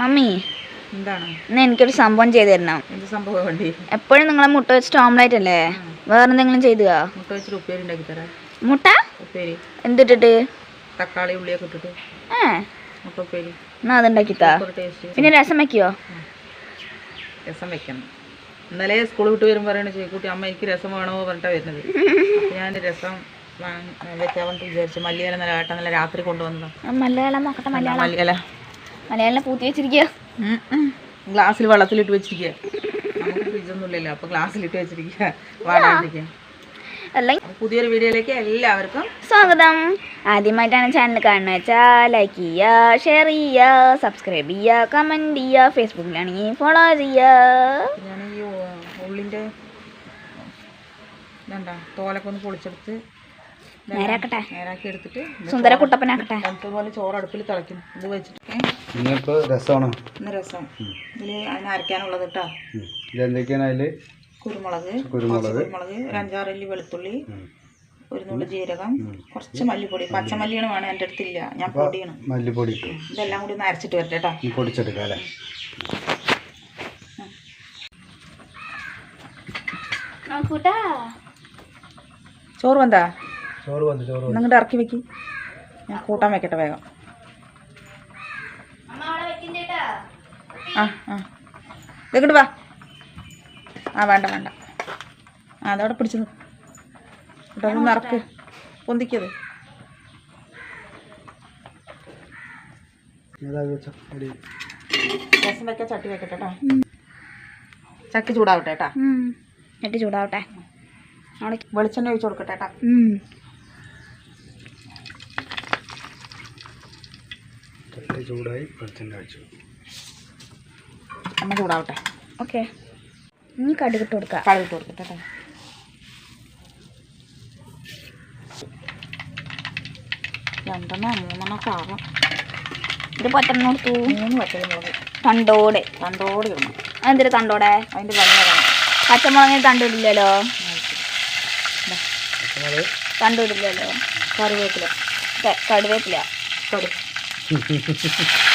Mummy എന്താണ്? ഇന്ന് എനിക്കൊരു സംഭവം ചെയ്തു തരണം. എന്ത് സംഭവം വേണ്ടി? എപ്പോഴും നിങ്ങളെ മുട്ട വെച്ചിട്ട് ഓംലൈറ്റ് അല്ലേ? വേറെ എന്തെങ്കിലും ചെയ്തുക മുട്ട വെച്ചിട്ട് ഉപ്പേരി ഉണ്ടാക്കി തരാം. മുട്ട? ഉപ്പേരി. എന്തിട്ടിട്ട്? തക്കാളി ഉള്ളിയൊക്കെ ഇട്ടിട്ട്. ഏ? മുട്ട ഉപ്പേരി. എന്നാ അതുണ്ടാക്കിത്താ? പിന്നെ രസം വെക്കോ രസം വെക്കണം. ഇന്നലെ സ്കൂൾ വിട്ട് വരുമ്പോൾ പറയണ ചേക്കുട്ടി അമ്മ എനിക്ക് രസം വേണോ? പറഞ്ഞിട്ടാണ് വരുന്നത്. ഞാൻ രസം വെച്ചാൽ വിചാരിച്ചു മല്ലിയില നല്ല ആട്ട നല്ല രാത്രി കൊണ്ടുവന്നു മലയാളം നോക്കട്ടെ മലയാളം. മല്ലിയില മലയാളം പൂത്തി വെച്ചിരിക്കുക ഗ്ലാസ്സിൽ വെള്ളത്തിലിട്ട് വെച്ചിരിക്കുക നമുക്ക് ഫ്രിഡ്ജൊന്നും ഇല്ലല്ലോ അപ്പോൾ ഗ്ലാസ്സിലിട്ട് വെച്ചിരിക്കുക വാടാണ്ടിരിക്കുക പുതിയൊരു വീഡിയോയിലേക്ക് എല്ലാവർക്കും സ്വാഗതം. ആദ്യമായിട്ടാണ് ചാനൽ കാണുന്നത് വെച്ചാൽ ലൈക്ക് ചെയ്യുക ഷെയർ ചെയ്യുക സബ്സ്ക്രൈബ് ചെയ്യുക കമന്റ് ചെയ്യുക ഫേസ്ബുക്കിലാണെങ്കിൽ ഫോളോ ചെയ്യുക. ഉള്ളിന്റെ ഇതെന്താ തോലൊക്കെ ഒന്ന് പൊളിച്ചെടുത്ത് നേരാക്കട്ടെ. നേരാക്കി എടുത്തിട്ട് സുന്ദര കുട്ടപ്പനാക്കട്ടെ. അതുപോലെ ചോറ് അടുപ്പിൽ തിളയ്ക്കും. ഇത് വെച്ചിട്ട് ഇന്നിപ്പോൾ രസമാണ്? ഇന്ന് രസം. ഇതിൽ അതിന് അരയ്ക്കാനുള്ളത് കേട്ടോ ഇതെന്തൊക്കെയാണ് അതിൽ കുരുമുളക് കുരുമുളക്. കുരുമുളക് ഒരു അഞ്ചാറല്ലി വെളുത്തുള്ളി ഒരു നുള്ളു ജീരകം കുറച്ച് മല്ലിപ്പൊടി. പച്ചമല്ലിയാണ് വേണം എന്റെ അടുത്തില്ല. ഞാൻ പൊടിയാണ്. മല്ലിപ്പൊടി ഇതെല്ലാം കൂടി ഒന്ന് അരച്ചിട്ട് വരട്ടെ കേട്ടോ പൊടിച്ചെടുക്കാം അല്ലേ? ചോറ് വന്നാ ചോറ് വന്നു ചോറ് നിങ്ങടെ ഇറക്കി വെക്കി. ഞാൻ കൂട്ടാൻ വെക്കട്ടെ വേഗം. ആ ആ. ഇങ്ങോട്ട് വാ. ആ വേണ്ട വേണ്ട. ആ അതവിടെ പിടിച്ചു കേട്ടോ അതൊന്ന് ഇറക്ക് പൊന്തിക്കത് രസം വെക്കാൻ ചട്ടി വെക്കട്ടെ കേട്ടോ ചട്ടി ചൂടാവട്ടെ കേട്ടാ ചട്ടി ചൂടാവട്ടെ. അവിടെ വെളിച്ചെണ്ണ ഒഴിച്ചു കൊടുക്കട്ടെ കേട്ടാ ചട്ടി ചൂടായി വെളിച്ചെണ്ണ ഒഴിച്ചു എണ്ണ ചൂടാവട്ടെ. ഓക്കെ. ഇനി കടുകിട്ട് കൊടുക്കുക കടുകിട്ട് കൊടുക്കട്ടെ കേട്ടോ രണ്ടെണ്ണോ മൂന്നെണ്ണോ ഒക്കെ ആവാം. ഇത് പത്തെണ്ണം കൊടുത്തു? മൂന്ന് പച്ചമുളക്. തണ്ടോടെ തണ്ടോടെ ഇടണം. അതെന്തിനാ തണ്ടോടെ? അതിന്റെ അതാണ് പച്ചമുളകിന് തണ്ടിടില്ലല്ലോ തണ്ടിടില്ലല്ലോ കറിവേപ്പില. കടുവേപ്പില. കടു.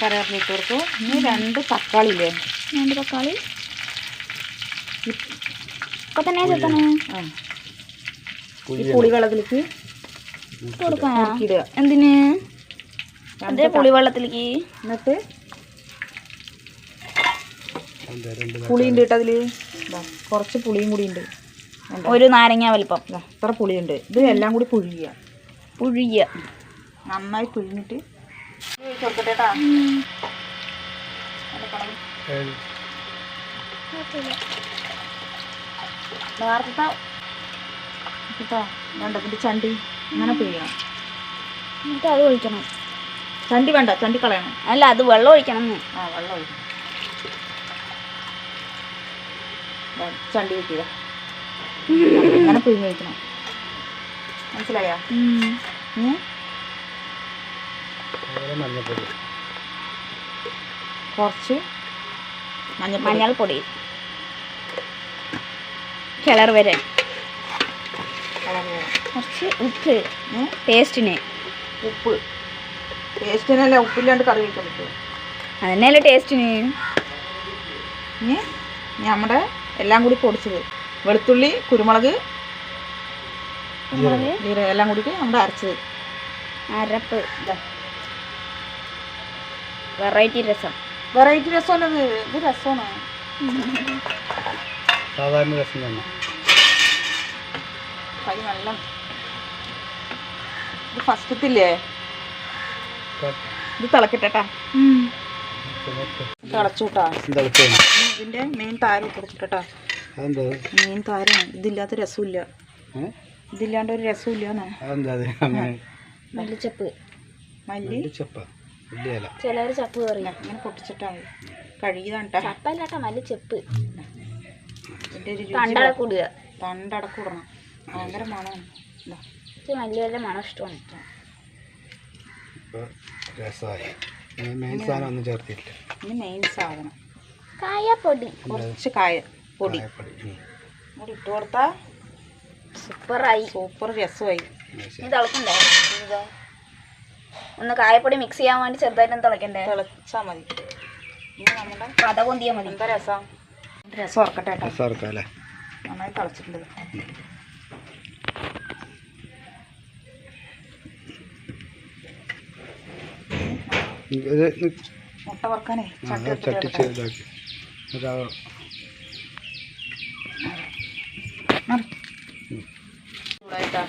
കറിവേപ്പില ഇട്ട് ഇനി രണ്ട് തക്കാളി ഇല്ലേ രണ്ട് തക്കാളി. ഇപ്പൊ തന്നെ ചേർത്തണേ. ആ. ഈ പുളി വെള്ളത്തിലേക്ക് ഇട്ട് കൊടുക്കാനാ എന്തിന്? അതേ പുളിവെള്ളത്തിലേക്ക്. എന്നിട്ട് പുളിയുണ്ട് കേട്ടോ അതിൽ. കുറച്ച് പുളിയും കൂടി ഉണ്ട്? ഒരു നാരങ്ങ വലിപ്പം. ഇത്ര പുളിയുണ്ട്. ഇത് എല്ലാം കൂടി പുഴുകിയ. പുഴിയ നന്നായി പിഴിഞ്ഞിട്ട്. നേരത്തെ കേട്ടോ വേണ്ട ഇതിന്റെ ചണ്ടി അങ്ങനെ പിഴിയണം. എന്നിട്ട് അത് ഒഴിക്കണം. ചണ്ടി വേണ്ട ചണ്ടി കളയണം. അല്ല അത് വെള്ളം ഒഴിക്കണം എന്ന്. ആ വെള്ളം ഒഴിക്കണം. ചണ്ടി വെക്കുക അങ്ങനെ പിഴിഞ്ഞ് വയ്ക്കണം മനസ്സിലായോ? മഞ്ഞപ്പൊടി. കുറച്ച് മഞ്ഞൾപ്പൊടി. കിളർ വരെ. കുറച്ച് ഉപ്പ് പേസ്റ്റിന്. ടേസ്റ്റിന് ഉപ്പ്. ടേസ്റ്റിനല്ല ഉപ്പില്ലാണ്ട് കറി വയ്ക്കാൻ പറ്റുമോ? അതന്നെയല്ലേ ടേസ്റ്റിന്. ഇനി നമ്മുടെ എല്ലാം കൂടി പൊടിച്ചത്. വെളുത്തുള്ളി കുരുമുളക് കുരുമുളക് ജീരകം എല്ലാം കൂടിയിട്ട് നമ്മുടെ അരച്ചത്. അരപ്പ്. വെറൈറ്റി രസം. വെറൈറ്റി രസം ഇത് രസമാണ്. സാധാരണ രസം തന്നെ. നല്ല ഇത് ഫസ്റ്റത്തില്ലേ? ഇത് തിളക്കട്ടെട്ടാ. തിളച്ചുട്ടാ. താരം കൊടുത്തിട്ടാ ഇതില്ലാത്ത രസമില്ല ഇതില്ലാണ്ട് ഒരു രസമില്ല മല്ലിച്ചപ്പ്. മല്ലിച്ചപ്പ്. വലിയ ചെപ്പ കറി ഇങ്ങനെ പൊട്ടിച്ചിട്ടാ കഴുകിയതാണ് നല്ല ചെപ്പ്. മല്ലിച്ചപ്പ് ഇതിന്റെ ഒരു രുചി തണ്ടട കൂടുക തണ്ടടക്കൂടണം ഭയങ്കര മണമാണ് നല്ല നല്ല മണം ഇഷ്ടമാണ് രസമായി മെയിൻ സാധനം ഒന്നും ചേർത്തിട്ടില്ല. ഇനി മെയിൻ സാധനം. കായപ്പൊടി. കുറച്ച് കായ പൊടി. കായപ്പൊടി. കൂടി ഇട്ട് കൊടുത്താൽ സൂപ്പറായി. സൂപ്പർ രസമായി. തിളക്കണ്ടേ? ഇതാ. ഒന്ന് കായപ്പൊടി മിക്സ് ചെയ്യാൻ വേണ്ടി ചെറുതായിട്ട് തിളക്കണ്ടേ? തിളച്ചാൽ മതി. പത പൊന്തിയാൽ മതി. എന്താ രസം? രസം ഉറക്കട്ടെ കേട്ടോ. നന്നായി തിളച്ചിട്ടുണ്ട്. മുട്ട വറക്കാനേ ചട്ടി. ചൂടായിട്ടാ.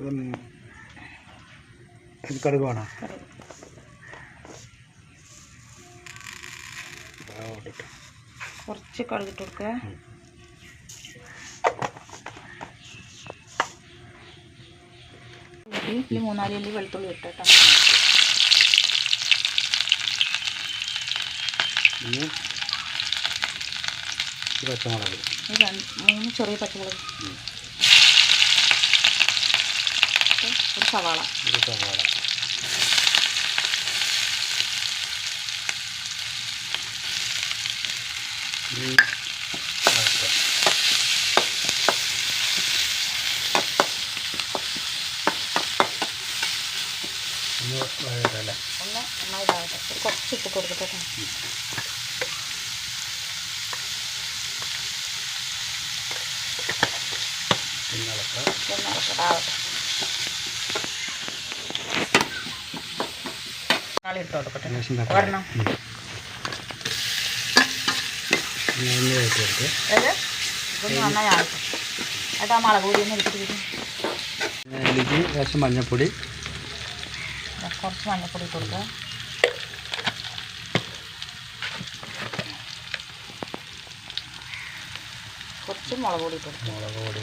ഇത് ഉം കടുക് വേണോ കറി. ആ, ഇട്ടിട്ട്. കുറച്ച് കടുകിട്ട് കൊടുക്കുക ഉം. മൂന്നാൽ അല്ലി വെളുത്തുള്ളി പിന്നെ ഇത് പച്ചമുളക് മൂന്ന് ചെറിയ പച്ചമുളക് ഉം. ഒരു സവാള ഒരു സവാള. ഒന്ന് വഴറ്റല്ലേ ഒന്ന് നന്നായി ഒരു കുറച്ച് ഇട്ട് കൊടുക്കട്ടെ കേട്ടോ. പിന്നെ ഒന്ന് ഇളക്കട്ടെ, തക്കാളി ഇട്ട് കൊടുക്കട്ടെ. ഒരെണ്ണം. ഒന്ന് ആ മുളക് പൊടി എടുത്തിട്ട് മഞ്ഞൾപ്പൊടി കുറച്ച് മഞ്ഞൾപ്പൊടി ഇട്ട് കൊടുക്കുക കുറച്ച് മുളക് പൊടി ഇട്ട് കൊടുക്കുക മുളക് പൊടി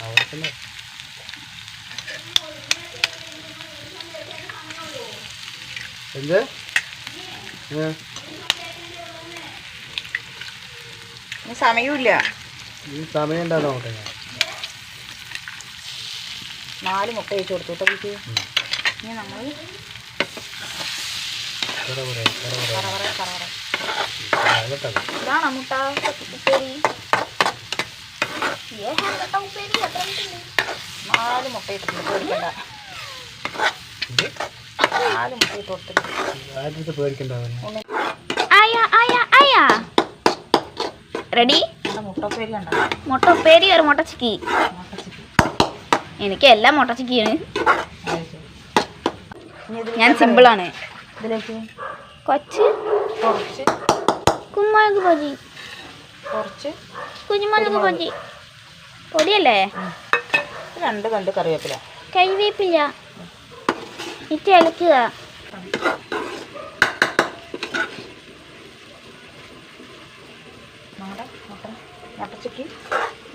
അവിടെ എന്ത് സമയമില്ല ഈ സമയം ഉണ്ടാകുന്ന നോക്കട്ടെ ഞാൻ നാല് മുട്ട വെച്ച് കൊടുത്തു കേട്ടോ ഇനി നമ്മൾ ഇതാണോ മുട്ട ഉപ്പേരി ഏ മുട്ട ഉപ്പേരി എത്ര മിനിറ്റ് നാല് മുട്ട പേടിക്കണ്ട നാല് മുട്ട ഇട്ട് റെഡി മുട്ട മുട്ട ഉപ്പേരി ഒരു മുട്ട ചിക്കി എനിക്ക് എല്ലാം മുട്ട ചിക്കിയാണ് ഞാൻ സിമ്പിളാണ് കൊച്ച്? കുറച്ച്. കുമ്മുളക് പൊടി കുറച്ച്. പൊടിയല്ലേ? രണ്ട് കണ്ട് കറിവേപ്പില. കൈവേപ്പില്ല ഇട്ട് ഇളക്കുക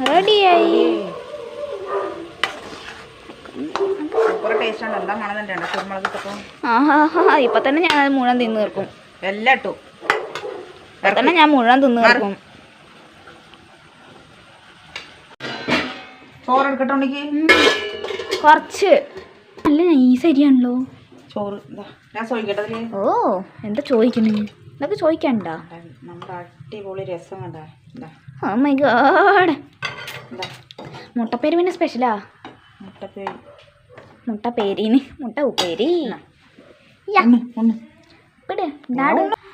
റെഡിയായി. ഇപ്പൊ തന്നെ ഞാൻ മുഴുവൻ തിന്നു തീർക്കും. എല്ലാം ഇട്ടു. ഇപ്പൊ തന്നെ ഞാൻ മുഴുവൻ തിന്നു തീർക്കും. ചോറ് എടുക്കട്ടെ ഉണ്ടെങ്കിൽ കുറച്ച്. നല്ല നൈസ് അരിയാണല്ലോ. ചോറ്. ഞാൻ ചോദിക്കട്ടെ ഓ എന്താ ചോദിക്കണേ എന്നൊക്കെ ചോദിക്കണ്ട? നമ്മുടെ അടിപൊളി രസം കണ്ട. മൈ ഗോഡ് ഇതാ മുട്ടപ്പേര് പിന്നെ സ്പെഷ്യലാ മുട്ടപ്പേരി. മുട്ട പേരീന് മുട്ട ഉപ്പേരി.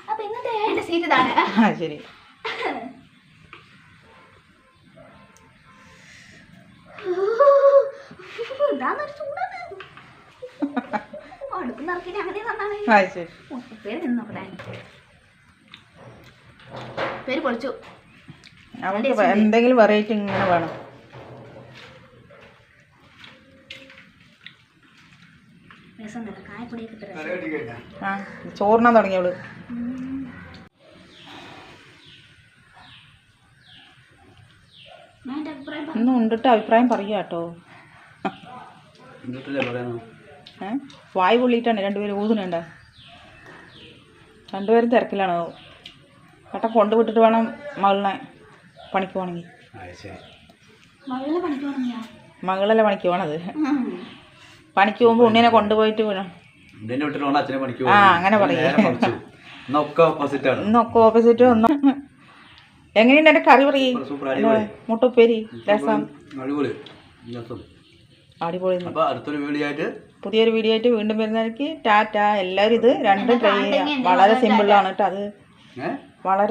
അപ്പൊ ഇന്നത്തെ സീറ്റ് ഇതാണ്. ശരി. പേര് എന്തെങ്കിലും വെറൈറ്റി ഇങ്ങനെ വേണം ചോറിനാ തുടങ്ങിയവൾ ഞാൻ എന്റെ അഭിപ്രായം പറഞ്ഞു. ഒന്ന് ഉണ്ടിട്ട് അഭിപ്രായം പറയുക കേട്ടോ വായ് പൊള്ളിയിട്ടാണ് രണ്ടുപേരും ഊതുന്നുണ്ട? രണ്ടുപേരും തിരക്കിലാണ്. ഏട്ടൻ കൊണ്ടുവിട്ടിട്ട് വേണം മകളിനെ പണിക്ക് പോകണമെങ്കിൽ. ആ ശരി. മകളെ പണിക്ക് തുടങ്ങിയാ മകളല്ലേ പണിക്ക് പോകണത് പണിക്ക് പോകുമ്പോൾ ഉണ്ണിനെ കൊണ്ടുപോയിട്ട് വീണം ആ അങ്ങനെ പറയാം. ഇന്നൊക്കെ ഓപ്പോസിറ്റ് ഒന്നും എങ്ങനെയുണ്ട് എന്റെ കറി പറയും? മുട്ടുപ്പേരി? രസം. അടിപൊളി. പുതിയൊരു വീഡിയോ ആയിട്ട് വീണ്ടും വരുന്നവർക്ക് ടാറ്റ. എല്ലാവരും ഇത് രണ്ടും ട്രൈ ചെയ്യാം വളരെ സിമ്പിളാണ് കേട്ടോ അത്. വളരെ